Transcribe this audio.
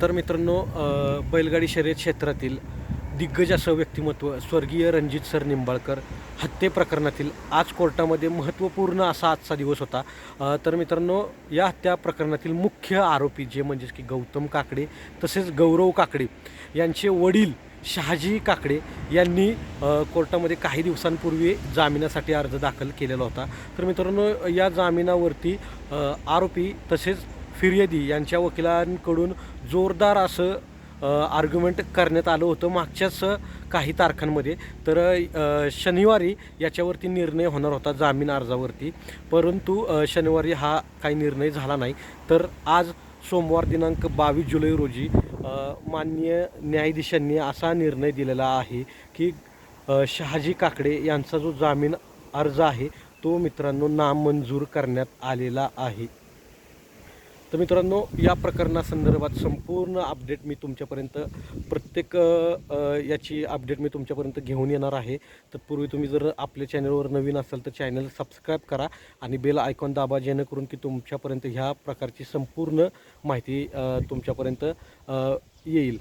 तर मित्रांनो बैलगाडी शर्यत क्षेत्रातील दिग्गज असं व्यक्तिमत्व स्वर्गीय रणजित सर निंबाळकर हत्ये प्रकरणातील आज कोर्टामध्ये महत्त्वपूर्ण असा आजचा दिवस होता. तर मित्रांनो या हत्या प्रकरणातील मुख्य आरोपी जे म्हणजेच की गौतम काकडे तसेच गौरव काकडे यांचे वडील शहाजी काकडे यांनी कोर्टामध्ये काही दिवसांपूर्वी जामिनासाठी अर्ज दाखल केलेला होता. तर मित्रांनो या जामिनावरती आरोपी तसेच फिर्यादी यांच्या वकिलांकडून जोरदार असं आर्ग्युमेंट करण्यात आलं होतं मागच्याच काही तारखांमध्ये. तर शनिवारी याच्यावरती निर्णय होणार होता जामीन अर्जावरती. परंतु शनिवारी हा काही निर्णय झाला नाही. तर आज सोमवार दिनांक बावीस जुलै रोजी माननीय न्यायाधीशांनी असा निर्णय दिलेला आहे की शहाजी काकडे यांचा जो जामीन अर्ज आहे तो मित्रांनो नामंजूर करण्यात आलेला आहे. तर मित्रांनो या प्रकरणासंदर्भात संपूर्ण अपडेट मी तुमच्यापर्यंत प्रत्येक याची अपडेट मी तुमच्यापर्यंत घेऊन येणार आहे. तत्पूर्वी तुम्ही जर आपल्या चॅनलवर नवीन असाल तर चॅनल सबस्क्राईब करा आणि बेल आयकॉन दाबा जेणेकरून की तुमच्यापर्यंत ह्या प्रकारची संपूर्ण माहिती तुमच्यापर्यंत येईल.